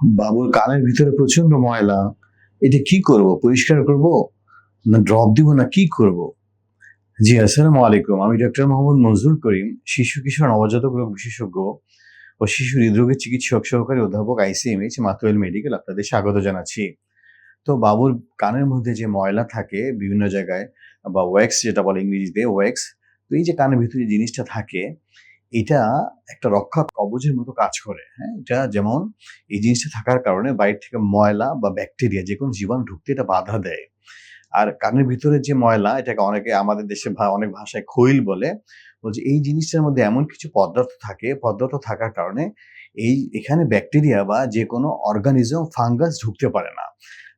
বাবুর কানের ভিতরে প্রচণ্ড ময়লা। এটা কি করব? পরিষ্কার করব? না ড্রপ দিব না কি করব? জি, আসসালামু আলাইকুম। আমি ডক্টর মোহাম্মদ মনজুর করিম, শিশু কিশোর নবজাতক রোগ বিশেষজ্ঞ ও শিশু হৃদরোগের চিকিৎসক সহকারী অধ্যাপক আইসিএমএইচ মাতুয়েল মেডিকেল আপনাদের স্বাগত জানাচ্ছি। তো বাবুর কানের মধ্যে যে ময়লা থাকে বিভিন্ন জায়গায় বা ওয়্যাক্স যেটা বলে ইংরেজিতে ওয়্যাক্স তো এই যে কানের ভিতরে জিনিসটা থাকে এটা একটা রক্ষা কবচের মতো কাজ করে হ্যাঁ? এটা যেমন এই জিনিসটা থাকার কারণে বাইরে থেকে ময়লা বা ব্যাকটেরিয়া যে কোনো জীবাণু ঢুকতে এটা বাধা দেয়। আর কানের ভিতরে যে ময়লা, এটাকে অনেকে আমাদের দেশে অনেক ভাষায় খৈল বলে, বলছে এই জিনিসটার মধ্যে এমন কিছু পদার্থ থাকে, পদার্থ থাকার কারণে এই এখানে ব্যাকটেরিয়া বা যে কোনো অর্গানিজম, ফাঙ্গাস ঢুকতে পারে না।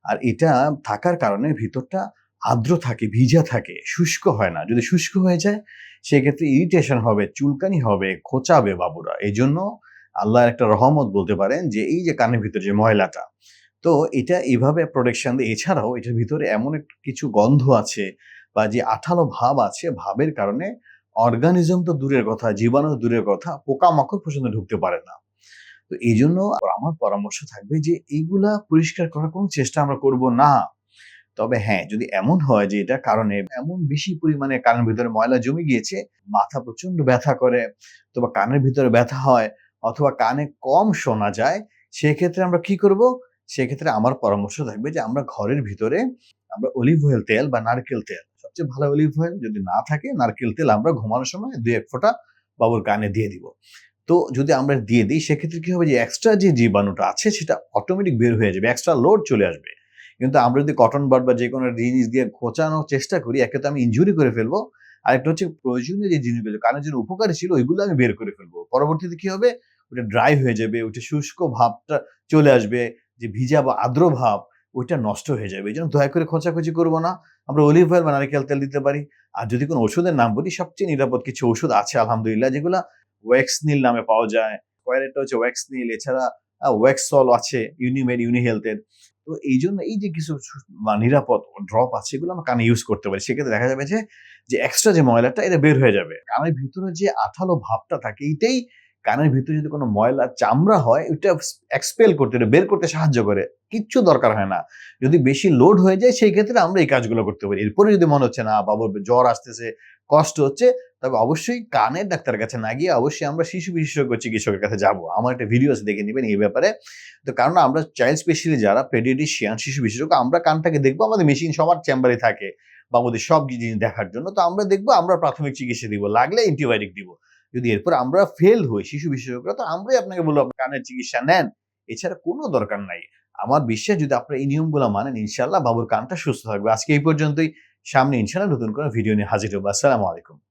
আর এটা থাকার কারণে ভিতরটা আর্দ্র থাকে, ভিজা থাকে, শুষ্ক হয় না। যদি শুষ্ক হয়ে যায়, সেক্ষেত্রে ইরিটেশন হবে, চুলকানি হবে, খোঁচাবে বাবুরা। এই জন্য আল্লাহর একটা রহমত বলতে পারেন যে, এই যে কানের ভিতরে যে ময়লাটা, তো এটা এইভাবে প্রোটেকশন দেয়। এছাড়াও এটার ভিতরে এমন কিছু গন্ধ আছে বা যে আঠালো ভাব আছে, ভাবের কারণে অর্গানিজম তো দূরের কথা, জীবাণু দূরের কথা, পোকামাকড় পর্যন্ত ঢুকতে পারে না। তো এই জন্য আমার পরামর্শ থাকবে যে, এইগুলা পরিষ্কার করার কোনো চেষ্টা আমরা করব না। তবে হ্যাঁ যদি এমন হয় যে এটা কারণে এমন বেশি পরিমাণে কানের ভিতরে ময়লা জমে গিয়েছে, মাথা প্রচণ্ড ব্যথা করে, অথবা কানের ভিতরে ব্যথা হয়, অথবা কানে কম শোনা যায়, সেক্ষেত্রে আমরা কি করব? সেক্ষেত্রে আমার পরামর্শ থাকবে যে আমরা ঘরের ভিতরে আমরা অলিভ অয়েল তেল বা নারকেল তেল, সবচেয়ে ভালো অলিভ অয়েল যদি না থাকে, নারকেল তেল আমরা ঘুমানোর সময় দুই এক ফোঁটা বাবুর কানে দিয়ে দিব। তো যদি আমরা দিয়ে দিই, সেক্ষেত্রে কি হবে যে এক্সট্রা যে জীবাণুটা আছে, সেটা অটোমেটিক বের হয়ে যাবে এক্সট্রা লোড চলে আসবে। কিন্তু আমরা যদি কটন বাড বা যে কোনো জিনিস দিয়ে খোঁচানোর চেষ্টা করি, একে তো আমি ইনজুরি করে ফেলব। আর একটা হচ্ছে প্রয়োজনীয় যে জিনিসগুলো কানের জন্য উপকারী ছিল, ওইগুলো আমি বের করে ফেলব। পরবর্তীতে কি হবে? ওটা ড্রাই হয়ে যাবে ওটা শুষ্ক ভাবটা চলে আসবে, যে ভিজা বা আর্দ্র ভাব, ওইটা নষ্ট হয়ে যাবে। এই জন্য দয়া করে খোঁচাখুচি করব না। আমরা অলিভ অয়েল বা নারিকেল তেল দিতে পারি। আর যদি কোনো ওষুধের নাম বলি, সবচেয়ে নিরাপদ কিছু ওষুধ আছে, আলহামদুলিল্লাহ, যেগুলো ওয়েক্স নীল নামে পাওয়া যায়। কয়েরটা হচ্ছে ওয়েক্স নীল এছাড়া ওয়েক্স সল আছে ইউনিমেড ইউনি হেলথের তো এই জন্য এই যে কিছু নিরাপদ ড্রপ আছে, এগুলো আমরা কানে ইউজ করতে পারি। সেক্ষেত্রে দেখা যাবে যে এক্সট্রা যে ময়লাটা, এটা বের হয়ে যাবে। কানের ভিতরে যে আঠালো ভাবটা থাকে, এইটাই কানের ভিতরে যদি কোনো ময়লা, চামড়া হয়, ওইটা এক্সপেল করতে বের করতে সাহায্য করে। কিচ্ছু দরকার হয় না। যদি বেশি লোড হয়ে যায়, সেই ক্ষেত্রে আমরা এই কাজগুলো করতে পারি। এরপরে যদি মনে হচ্ছে না বাবুর জ্বর আসতেছে কষ্ট হচ্ছে, তবে অবশ্যই কানের ডাক্তারের কাছে না গিয়ে অবশ্যই আমরা শিশু বিশেষজ্ঞ চিকিৎসকের কাছে যাব। আমার একটা ভিডিও আছে দেখে নেবেন এই ব্যাপারে। তো কারণ আমরা চাইল্ড স্পেশালি যারা পেডিয়াট্রিশিয়ান শিশু বিশেষজ্ঞ, আমরা কানটাকে দেখব, আমাদের মেশিন সবার চেম্বারে থাকে বাবুদের সব জিনিস দেখার জন্য। তো আমরা দেখব, আমরা প্রাথমিক চিকিৎসা দিব, লাগলে অ্যান্টিবায়োটিক দিব। যদি এরপর আমরা ফেল হই শিশু বিশেষজ্ঞরা, তো আমরাই আপনাকে বলব আপনার কানের চিকিৎসা নেন। এছাড়া কোনো দরকার নাই। আমার বিশ্বাস যদি আপনারা এই নিয়মগুলো মানেন ইনশাল্লাহ বাবুর কানটা সুস্থ থাকবে। আজকে এই পর্যন্তই। সামনে ইনশাল্লাহ নতুন কোনো ভিডিও নিয়ে হাজির হব। আসসালামু আলাইকুম।